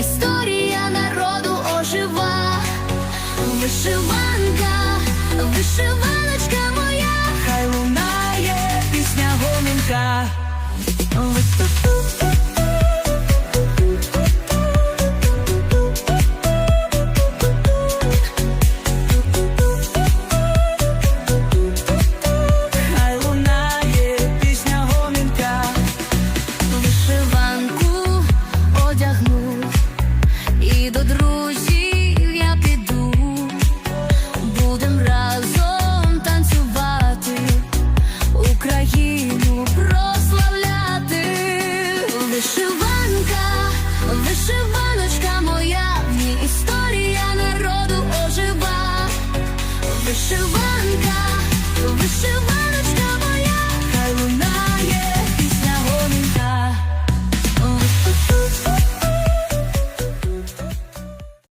історія народу ожива. Вишиванка, вишиваночка до я піду, будем разом танцювати, Україну прославляти, вишиванка, вишиваночка моя, історія народу ожива, вишиванка, вишиванка.